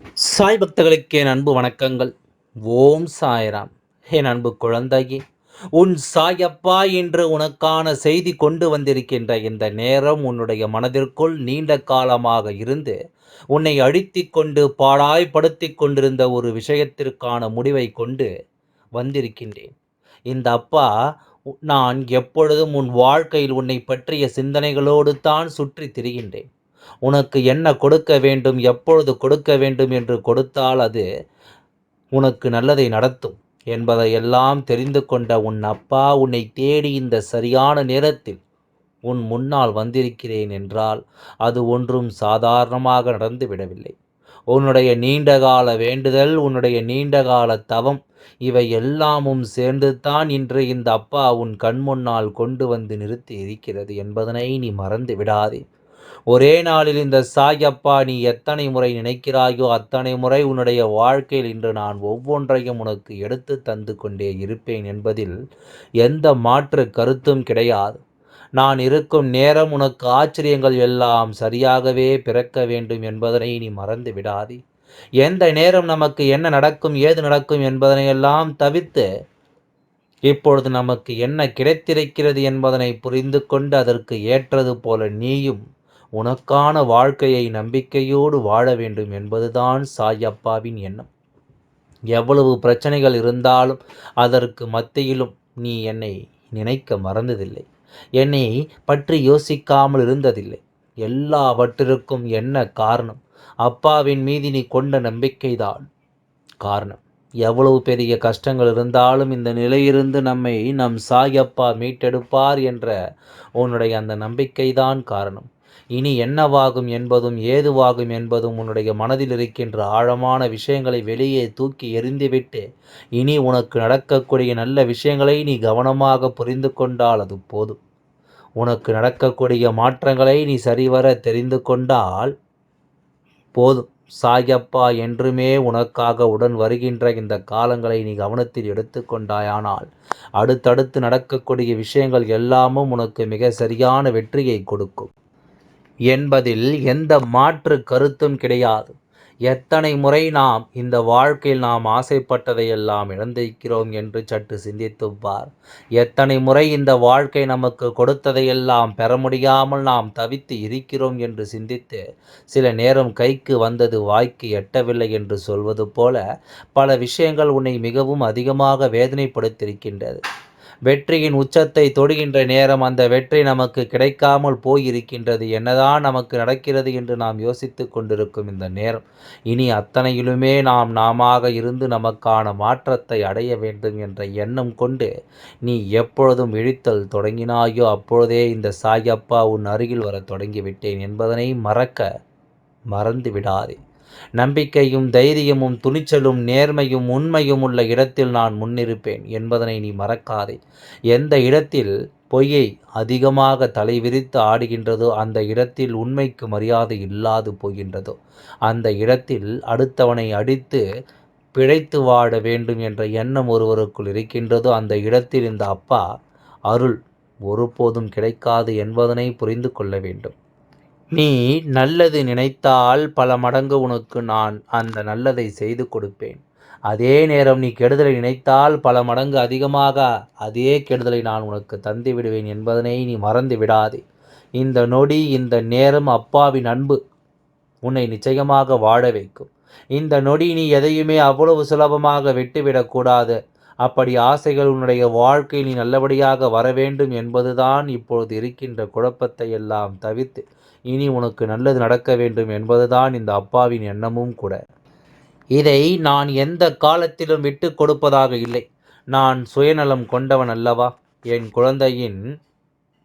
சாய் பக்தர்களுக்கே அன்பு வணக்கங்கள். ஓம் சாய்ராம். என் அன்பு குழந்தையே உன் சாயப்பா என்று உனக்கான செய்தி கொண்டு வந்திருக்கின்ற இந்த நேரம் உன்னுடைய மனதிற்குள் நீண்ட காலமாக இருந்து உன்னை அழித்தி கொண்டு பாடாய்படுத்தி கொண்டிருந்த ஒரு விஷயத்திற்கான முடிவை கொண்டு வந்திருக்கின்றேன். இந்த அப்பா நான் எப்பொழுதும் உன் வாழ்க்கையில் உன்னை பற்றிய சிந்தனைகளோடு தான் சுற்றி திரிகின்றேன். உனக்கு என்ன கொடுக்க வேண்டும் எப்பொழுது கொடுக்க வேண்டும் என்று கொடுத்தால் அது உனக்கு நல்லதை நடத்தும் என்பதை எல்லாம் தெரிந்து கொண்ட உன் அப்பா உன்னை தேடி இந்த சரியான நேரத்தில் உன் முன்னால் வந்திருக்கிறேன் என்றால் அது ஒன்றும் சாதாரணமாக நடந்து விடவில்லை. உன்னுடைய நீண்டகால வேண்டுதல் உன்னுடைய நீண்டகால தவம் இவை எல்லாமும் சேர்ந்து தான் இன்று இந்த அப்பா உன் கண் முன்னால் கொண்டு வந்து நிறுத்தி இருக்கிறது என்பதனை நீ மறந்து விடாதே. ஒரே நாளில் இந்த சாயப்பா நீ எத்தனை முறை நினைக்கிறாயோ அத்தனை முறை உன்னுடைய வாழ்க்கையில் இன்று நான் ஒவ்வொன்றையும் உனக்கு எடுத்து தந்து கொண்டே இருப்பேன் என்பதில் எந்த மாற்று கருத்தும் கிடையாது. நான் இருக்கும் நேரம் உனக்கு ஆச்சரியங்கள் எல்லாம் சரியாகவே பிறக்க வேண்டும் என்பதனை நீ மறந்து விடாதே. எந்த நேரம் நமக்கு என்ன நடக்கும் ஏது நடக்கும் என்பதனையெல்லாம் தவிர்த்து இப்பொழுது நமக்கு என்ன கிடைத்திருக்கிறது என்பதனை புரிந்து கொண்டு அதற்கு ஏற்றது போல நீயும் உனக்கான வாழ்க்கையை நம்பிக்கையோடு வாழ வேண்டும் என்பதுதான் சாயப்பாவின் எண்ணம். எவ்வளவு பிரச்சனைகள் இருந்தாலும் அதற்கு மத்தியிலும் நீ என்னை நினைக்க மறந்ததில்லை. என்னை பற்றி யோசிக்காமல் இருந்ததில்லை. எல்லாவற்றிற்கும் என்ன காரணம்? அப்பாவின் மீது நீ கொண்ட நம்பிக்கைதான் காரணம். எவ்வளவு பெரிய கஷ்டங்கள் இருந்தாலும் இந்த நிலையிலிருந்து நம்மை நம் சாயப்பா மீட்டெடுப்பார் என்ற உன்னுடைய அந்த நம்பிக்கைதான் காரணம். இனி என்னவாகும் என்பதும் ஏதுவாகும் என்பதும் உன்னுடைய மனதில் இருக்கின்ற ஆழமான விஷயங்களை வெளியே தூக்கி எறிந்துவிட்டு இனி உனக்கு நடக்கக்கூடிய நல்ல விஷயங்களை நீ கவனமாக புரிந்து கொண்டால் அது போதும். உனக்கு நடக்கக்கூடிய மாற்றங்களை நீ சரிவர தெரிந்து கொண்டால் போதும். சாயப்பா என்றுமே உனக்காக உடன் வருகின்ற இந்த காலங்களை நீ கவனத்தில் எடுத்துக்கொண்டாயானால் அடுத்தடுத்து நடக்கக்கூடிய விஷயங்கள் எல்லாமும் உனக்கு மிக சரியான வெற்றியை கொடுக்கும். என்பதில் எந்த மாற்று கருத்தும் கிடையாது. எத்தனை முறை நாம் இந்த வாழ்க்கையில் நாம் ஆசைப்பட்டதையெல்லாம் இழந்திருக்கிறோம் என்று சற்று சிந்தித்துப்பார் எத்தனை முறை இந்த வாழ்க்கை நமக்கு கொடுத்ததையெல்லாம் பெற முடியாமல் நாம் தவித்து இருக்கிறோம் என்று சிந்தித்து சில நேரம் கைக்கு வந்தது வாய்க்கு எட்டவில்லை என்று சொல்வது போல பல விஷயங்கள் உன்னை மிகவும் அதிகமாக வேதனைப்படுத்தியிருக்கின்றது. வெற்றியின் உச்சத்தை தொடுகின்ற நேரம் அந்த வெற்றி நமக்கு கிடைக்காமல் போயிருக்கின்றது. என்னதான் நமக்கு நடக்கிறது என்று நாம் யோசித்து கொண்டிருக்கும் இந்த நேரம். இனி அத்தனையிலுமே நாம் நாம இருந்து நமக்கான மாற்றத்தை அடைய வேண்டும் என்ற எண்ணம் கொண்டு நீ எப்பொழுதும் இழித்தல் தொடங்கினாயோ அப்பொழுதே இந்த சாயப்பா உன் அருகில் வர தொடங்கிவிட்டேன் என்பதனை மறக்க மறந்து விடாதே நம்பிக்கையும் தைரியமும் துணிச்சலும் நேர்மையும் உண்மையும் உள்ள இடத்தில் நான் முன்னிருப்பேன் என்பதனை நீ மறக்காதே. எந்த இடத்தில் பொய்யை அதிகமாக தலைவிரித்து ஆடுகின்றதோ அந்த இடத்தில் உண்மைக்கு மரியாதை இல்லாது போகின்றதோ அந்த இடத்தில் அடுத்தவனை அடித்து பிழைத்து வாழ வேண்டும் என்ற எண்ணம் ஒருவருக்குள் இருக்கின்றதோ அந்த இடத்தில் இந்த அப்பா அருள் ஒருபோதும் கிடைக்காது என்பதனை புரிந்து கொள்ள வேண்டும். நீ நல்லது நினைத்தால் பல மடங்கு உனக்கு நான் அந்த நல்லதை செய்து கொடுப்பேன். அதே நேரம் நீ கெடுதலை நினைத்தால் பல மடங்கு அதிகமாக அதே கெடுதலை நான் உனக்கு தந்து விடுவேன் என்பதனை நீ மறந்து விடாதே. இந்த நொடி இந்த நேரம் அப்பாவின் அன்பு உன்னை நிச்சயமாக வாழ வைக்கும். இந்த நொடி நீ எதையுமே அவ்வளவு சுலபமாக விட்டுவிடக்கூடாது அப்படி ஆசைகள் உன்னுடைய வாழ்க்கையில் நீ நல்லபடியாக வர வேண்டும் என்பதுதான் இப்பொழுது இருக்கின்ற குழப்பத்தை எல்லாம் தவிர்த்து இனி உனக்கு நல்லது நடக்க வேண்டும் என்பதுதான் இந்த அப்பாவின் எண்ணமும் கூட. இதை நான் எந்த காலத்திலும் விட்டு கொடுப்பதாக இல்லை. நான் சுயநலம் கொண்டவன் அல்லவா? என் குழந்தையின்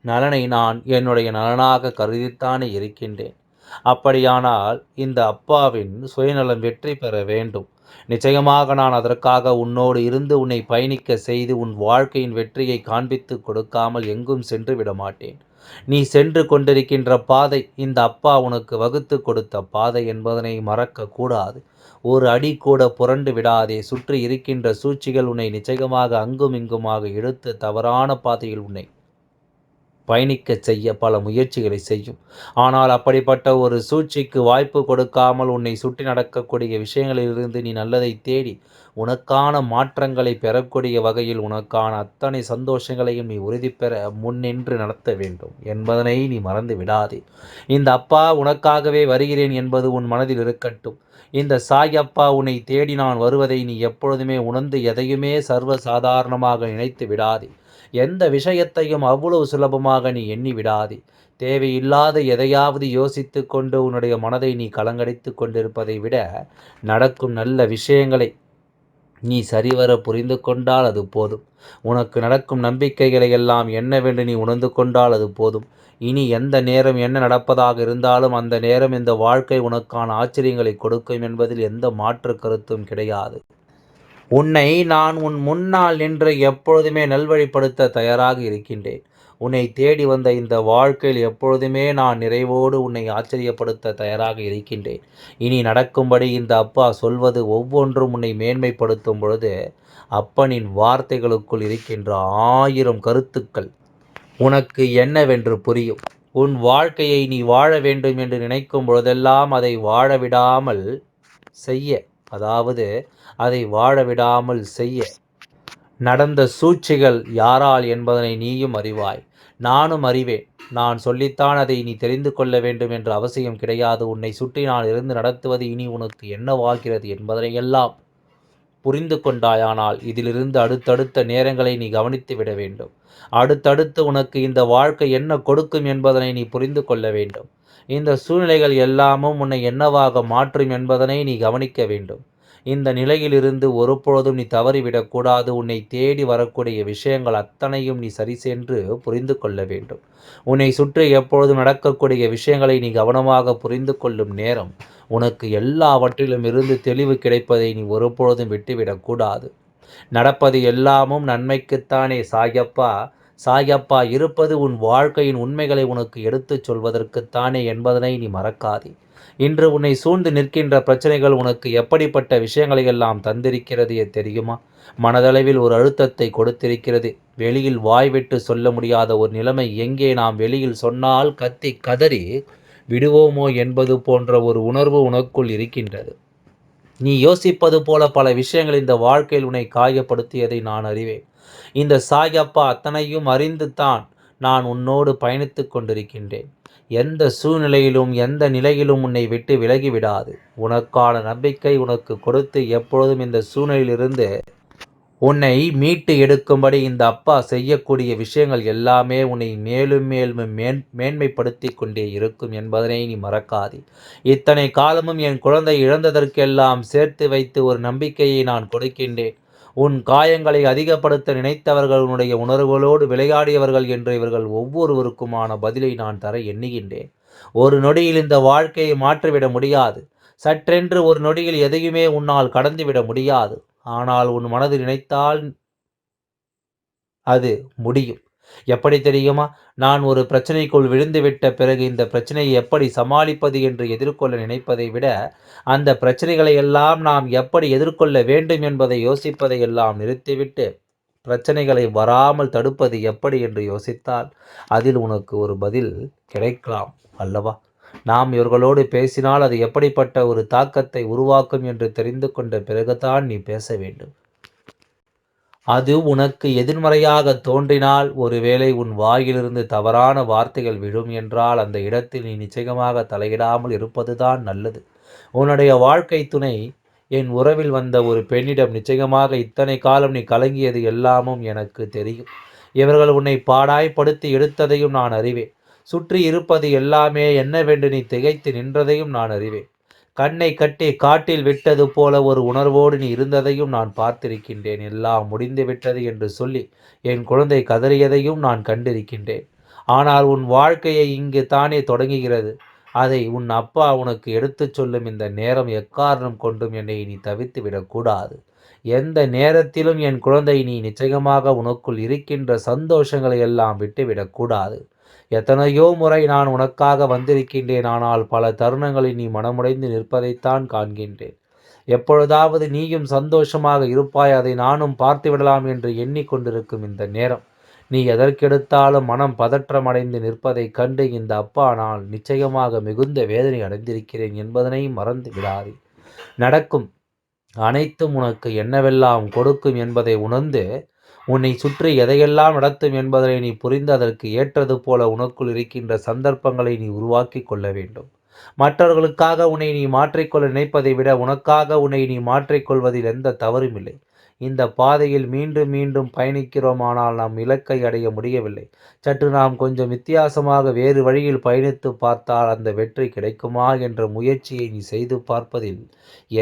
நலனை நான் என்னுடைய நலனாக கருதித்தானே இருக்கின்றேன். அப்படியானால் இந்த அப்பாவின் சுயநலம் வெற்றி பெற வேண்டும். நிச்சயமாக நான் அதற்காக உன்னோடு இருந்து உன்னை பயணிக்க செய்து உன் வாழ்க்கையின் வெற்றியை காண்பித்து கொடுக்காமல் எங்கும் சென்று விட மாட்டேன் நீ சென்று கொண்டிருக்கின்ற பாதை இந்த அப்பா உனக்கு வகுத்து கொடுத்த பாதை என்பதனை மறக்க கூடாது. ஒரு அடி கூட புரண்டு விடாதே சுற்றி இருக்கின்ற சூழ்ச்சிகள் உன்னை நிச்சயமாக அங்கும் இங்குமாக இழுத்து தவறான பாதையில் உன்னை பயணிக்கச் செய்ய பல முயற்சிகளை செய்யும். ஆனால் அப்படிப்பட்ட ஒரு சூழ்ச்சிக்கு வாய்ப்பு கொடுக்காமல் உன்னை சுற்றி நடக்கக்கூடிய விஷயங்களிலிருந்து நீ நல்லதை தேடி உனக்கான மாற்றங்களை பெறக்கூடிய வகையில் உனக்கான அத்தனை சந்தோஷங்களையும் நீ உறுதி பெற முன்னின்று நடத்த வேண்டும். என்பதனை நீ மறந்து விடாதே. இந்த அப்பா உனக்காகவே வருகிறேன் என்பது உன் மனதில் இருக்கட்டும். இந்த சாய் அப்பா உன்னை தேடி நான் வருவதை நீ எப்பொழுதுமே உணர்ந்து எதையுமே சர்வ சாதாரணமாக நினைத்து விடாதே. எந்த விஷயத்தையும் அவ்வளவு சுலபமாக நீ எண்ணி விடாதே தேவையில்லாத எதையாவது யோசித்து கொண்டு உன்னுடைய மனதை நீ கலங்கடித்து கொண்டிருப்பதை விட நடக்கும் நல்ல விஷயங்களை நீ சரிவர புரிந்து கொண்டால் அது போதும். உனக்கு நடக்கும் நம்பிக்கைகளை எல்லாம் என்னவென்று நீ உணர்ந்து கொண்டால் அது போதும். இனி எந்த நேரம் என்ன நடப்பதாக இருந்தாலும் அந்த நேரம் இந்த வாழ்க்கை உனக்கான ஆச்சரியங்களை கொடுக்கும் என்பதில் எந்த மாற்று கருத்தும் கிடையாது. உன்னை நான் உன் முன்னால் நின்று எப்பொழுதுமே நல்வழிப்படுத்த தயாராக இருக்கின்றேன். உன்னை தேடி வந்த இந்த வாழ்க்கையில் எப்பொழுதுமே நான் நிறைவோடு உன்னை ஆச்சரியப்படுத்த தயாராக இருக்கின்றேன். இனி நடக்கும்படி இந்த அப்பா சொல்வது ஒவ்வொன்றும் உன்னை மேன்மைப்படுத்தும் பொழுது அப்பனின் வார்த்தைகளுக்குள் இருக்கின்ற ஆயிரம் கருத்துக்கள். உனக்கு என்னவென்று புரியும். உன் வாழ்க்கையை நீ வாழ வேண்டும் என்று நினைக்கும் பொழுதெல்லாம் அதை வாழ விடாமல் செய்ய. அதாவது அதை வாழ விடாமல் செய்ய. நடந்த சூழ்ச்சிகள் யாரால் என்பதனை நீயும் அறிவாய். நானும் அறிவேன். நான் சொல்லித்தான் அதை நீ தெரிந்து கொள்ள வேண்டும் என்ற அவசியம் கிடையாது. உன்னை சுற்றி நான் இருந்து நடத்துவது இனி உனக்கு என்னவாகிறது என்பதனையெல்லாம் புரிந்து கொண்டாயானால் இதிலிருந்து அடுத்தடுத்த நேரங்களை நீ கவனித்து விட வேண்டும். அடுத்தடுத்து உனக்கு இந்த வாழ்க்கை என்ன கொடுக்கும் என்பதனை நீ புரிந்து கொள்ள வேண்டும். இந்த சூழ்நிலைகள் எல்லாமும் உன்னை என்னவாக மாற்றும் என்பதனை நீ கவனிக்க வேண்டும். இந்த நிலையிலிருந்து ஒருபொழுதும் நீ தவறிவிடக்கூடாது உன்னை தேடி வரக்கூடிய விஷயங்கள் அத்தனையும் நீ சரி சென்று புரிந்து கொள்ள வேண்டும். உன்னை சுற்றி எப்பொழுதும் நடக்கக்கூடிய விஷயங்களை நீ கவனமாக புரிந்து கொள்ளும் நேரம் உனக்கு எல்லாவற்றிலும் இருந்து தெளிவு கிடைப்பதை நீ ஒருபொழுதும் விட்டுவிடக்கூடாது நடப்பது எல்லாமும் நன்மைக்குத்தானே சாயப்பா. சாயப்பா இருப்பது உன் வாழ்க்கையின் உண்மைகளை உனக்கு எடுத்துச் சொல்வதற்குத்தானே என்பதனை நீ மறக்காதே. இன்று உன்னை சூழ்ந்து நிற்கின்ற பிரச்சனைகள் உனக்கு எப்படிப்பட்ட விஷயங்களை எல்லாம் தந்திருக்கிறது தெரியுமா? மனதளவில் ஒரு அழுத்தத்தை கொடுத்திருக்கிறது. வெளியில் வாய்விட்டு சொல்ல முடியாத ஒரு நிலைமை எங்கே? நாம் வெளியில் சொன்னால் கத்தி கதறி விடுவோமோ என்பது போன்ற ஒரு உணர்வு உனக்குள் இருக்கின்றது. நீ யோசிப்பது போல பல விஷயங்கள் இந்த வாழ்க்கையில் உன்னை காயப்படுத்தியதை நான் அறிவேன். இந்த சாயப்பா அத்தனையும் அறிந்து தான் நான் உன்னோடு பயணித்து கொண்டிருக்கின்றேன். எந்த சூழ்நிலையிலும் எந்த நிலையிலும் உன்னை விட்டு விலகி விடாது உனக்கான நம்பிக்கை உனக்கு கொடுத்து எப்பொழுதும் இந்த சூழ்நிலையிலிருந்து உன்னை மீட்டு எடுக்கும்படி இந்த அப்பா செய்யக்கூடிய விஷயங்கள் எல்லாமே உன்னை மேலும் மேலும் மேன் மேன்மைப்படுத்தி கொண்டே இருக்கும் என்பதனை நீ மறக்காதே. இத்தனை காலமும் என் குழந்தை இழந்ததற்கெல்லாம் சேர்த்து வைத்து ஒரு நம்பிக்கையை நான் கொடுக்கின்றேன். உன் காயங்களை அதிகப்படுத்த நினைத்தவர்கள் உன்னுடைய உணர்வுகளோடு விளையாடியவர்கள் என்று இவர்கள் ஒவ்வொருவருக்குமான பதிலை நான் தர எண்ணுகின்றேன். ஒரு நொடியில் இந்த வாழ்க்கையை மாற்றிவிட முடியாது. சற்றென்று ஒரு நொடியில் எதையுமே உன்னால் கடந்துவிட முடியாது. ஆனால் உன் மனது நினைத்தால் அது முடியும். எப்படி தெரியுமா? நான் ஒரு பிரச்சனைக்குள் விழுந்துவிட்ட பிறகு இந்த பிரச்சனையை எப்படி சமாளிப்பது என்று எதிர்கொள்ள நினைப்பதை விட அந்த பிரச்சனைகளை எல்லாம் நாம் எப்படி எதிர்கொள்ள வேண்டும் என்பதை யோசிப்பதை எல்லாம் நிறுத்திவிட்டு பிரச்சனைகளை வராமல் தடுப்பது எப்படி என்று யோசித்தால் அதில் உனக்கு ஒரு பதில் கிடைக்கலாம் அல்லவா? நாம் இவர்களோடு பேசினால் அது எப்படிப்பட்ட ஒரு தாக்கத்தை உருவாக்கும் என்று தெரிந்து கொண்ட பிறகுதான் நீ பேச வேண்டும். அது உனக்கு எதிர்மறையாக தோன்றினால் ஒருவேளை உன் வாயிலிருந்து தவறான வார்த்தைகள் விழும் என்றால் அந்த இடத்தில் நீ நிச்சயமாக தலையிடாமல் இருப்பதுதான் நல்லது. உன்னுடைய வாழ்க்கை துணை என் உறவில் வந்த ஒரு பெண்ணிடம் நிச்சயமாக இத்தனை காலம் நீ கலங்கியது எல்லாமும் எனக்கு தெரியும். இவர்கள் உன்னை பாடாய்ப்படுத்தி எடுத்ததையும் நான் அறிவேன். சுற்றி இருப்பது எல்லாமே என்னவென்று நீ திகைத்து நின்றதையும் நான் அறிவேன். கண்ணை கட்டி காட்டில் விட்டது போல ஒரு உணர்வோடு நீ இருந்ததையும் நான் பார்த்திருக்கின்றேன். எல்லாம் முடிந்து விட்டது என்று சொல்லி என் குழந்தை கதறியதையும் நான் கண்டிருக்கின்றேன். ஆனால் உன் வாழ்க்கையை இங்கு தானே தொடங்குகிறது. அதை உன் அப்பா உனக்கு எடுத்துச் சொல்லும் இந்த நேரம் எக்காரணம் கொண்டும் என்னை நீ தவித்து விடக்கூடாது எந்த நேரத்திலும் என் குழந்தை நீ நிச்சயமாக உனக்குள் இருக்கின்ற சந்தோஷங்களை எல்லாம் விட்டுவிடக்கூடாது எத்தனையோ முறை நான் உனக்காக வந்திருக்கின்றேன் ஆனால் பல தருணங்களில் நீ மனமுடைந்து நிற்பதைத்தான் காண்கின்றேன். எப்பொழுதாவது நீயும் சந்தோஷமாக இருப்பாய் அதை நானும் பார்த்து விடலாம் என்று எண்ணிக்கொண்டிருக்கும் இந்த நேரம். நீ எதற்கெடுத்தாலும் மனம் பதற்றமடைந்து நிற்பதைக் கண்டு இந்த அப்பா நான் நிச்சயமாக மிகுந்த வேதனை அடைந்திருக்கிறேன் என்பதனை மறந்து விடாதே. நடக்கும். அனைத்தும் உனக்கு என்னவெல்லாம் கொடுக்கும் என்பதை உணர்ந்து உன்னை சுற்றி எதையெல்லாம் நடத்தும் என்பதனை நீ புரிந்து அதற்கு ஏற்றது போல உனக்குள் இருக்கின்ற சந்தர்ப்பங்களை நீ உருவாக்கி கொள்ள வேண்டும். மற்றவர்களுக்காக உன்னை நீ மாற்றிக்கொள்ள நினைப்பதை விட உனக்காக உன்னை நீ மாற்றிக்கொள்வதில் எந்த தவறும் இல்லை. இந்த பாதையில் மீண்டும் மீண்டும் பயணிக்கிறோமானால் நாம் இலக்கை அடைய முடியவில்லை. சற்று நாம் கொஞ்சம் வித்தியாசமாக வேறு வழியில் பயணித்து பார்த்தால் அந்த வெற்றி கிடைக்குமா என்ற முயற்சியை நீ செய்து பார்ப்பதில்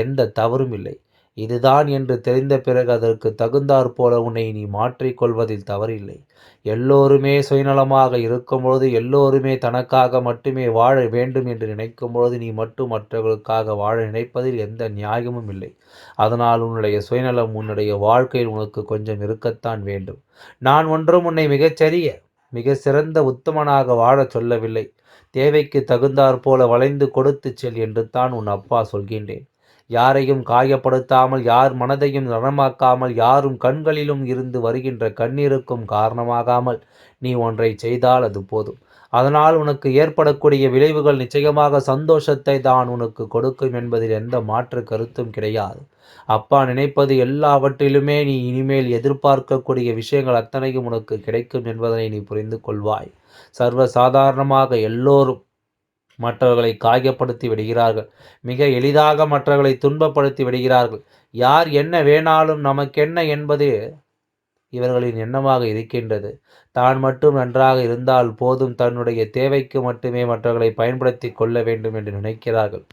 எந்த தவறும் இல்லை. இதுதான் என்று தெரிந்த பிறகு அதற்கு தகுந்தாற் போல உன்னை நீ மாற்றிக்கொள்வதில் தவறில்லை. எல்லோருமே சுயநலமாக இருக்கும்பொழுது எல்லோருமே தனக்காக மட்டுமே வாழ வேண்டும் என்று நினைக்கும் பொழுது நீ மட்டும் மற்றவர்களுக்காக வாழ நினைப்பதில் எந்த நியாயமும் இல்லை. அதனால் உன்னுடைய சுயநலம் உன்னுடைய வாழ்க்கையில் உனக்கு கொஞ்சம் இருக்கத்தான் வேண்டும். நான் ஒன்றும் உன்னை மிகச்சரிய மிக சிறந்த உத்தமனாக வாழச் சொல்லவில்லை. தேவைக்கு தகுந்தாற் போல வளைந்து கொடுத்து செல் என்று தான் உன் அப்பா சொல்கின்றேன். யாரையும் காயப்படுத்தாமல் யார் மனதையும் நலமாக்காமல் யாரும் கண்களிலும் இருந்து வருகின்ற கண்ணீருக்கும் காரணமாகாமல் நீ ஒன்றை செய்தால் அது போதும். அதனால் உனக்கு ஏற்படக்கூடிய விளைவுகள் நிச்சயமாக சந்தோஷத்தை தான் உனக்கு கொடுக்கும் என்பதில் எந்த மாற்று கருத்தும் கிடையாது. அப்பா நினைப்பது எல்லாவற்றிலுமே நீ இனிமேல் எதிர்பார்க்கக்கூடிய விஷயங்கள் அத்தனையும் உனக்கு கிடைக்கும் என்பதனை நீ புரிந்து கொள்வாய். சர்வ சாதாரணமாக எல்லோரும் மற்றவர்களை காயப்படுத்தி விடுகிறார்கள். மிக எளிதாக மற்றவர்களை துன்பப்படுத்தி விடுகிறார்கள். யார் என்ன வேணாலும் நமக்கென்ன என்பது இவர்களின் எண்ணமாக இருக்கின்றது. தான் மட்டும் நன்றாக இருந்தால் போதும் தன்னுடைய தேவைக்கு மட்டுமே மற்றவர்களை பயன்படுத்தி கொள்ள வேண்டும் என்று நினைக்கிறார்கள்.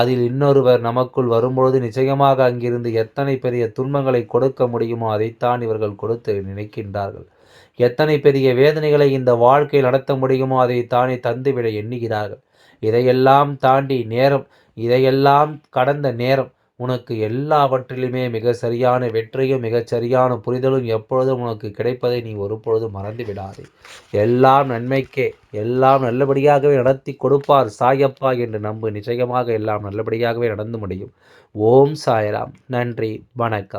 அதில் இன்னொருவர் நமக்குள் வரும்பொழுது நிச்சயமாக அங்கிருந்து எத்தனை பெரிய துன்பங்களை கொடுக்க முடியுமோ அதைத்தான் இவர்கள் கொடுத்து நினைக்கின்றார்கள். எத்தனை பெரிய வேதனைகளை இந்த வாழ்க்கையில் நடத்த முடியுமோ அதை தானே தந்துவிட எண்ணுகிறார்கள். இதையெல்லாம் தாண்டி நேரம் இதையெல்லாம் கடந்த நேரம் உனக்கு எல்லாவற்றிலுமே மிக சரியான வெற்றியும் மிகச் சரியான புரிதலும் எப்பொழுதும் உனக்கு கிடைப்பதை நீ ஒருபொழுதும் மறந்து விடாதே எல்லாம் நன்மைக்கே எல்லாம் நல்லபடியாகவே நடத்தி கொடுப்பார் சாயப்பா என்று நம்பு. நிச்சயமாக எல்லாம் நல்லபடியாகவே நடந்து முடியும். ஓம் சாயராம். நன்றி வணக்கம்.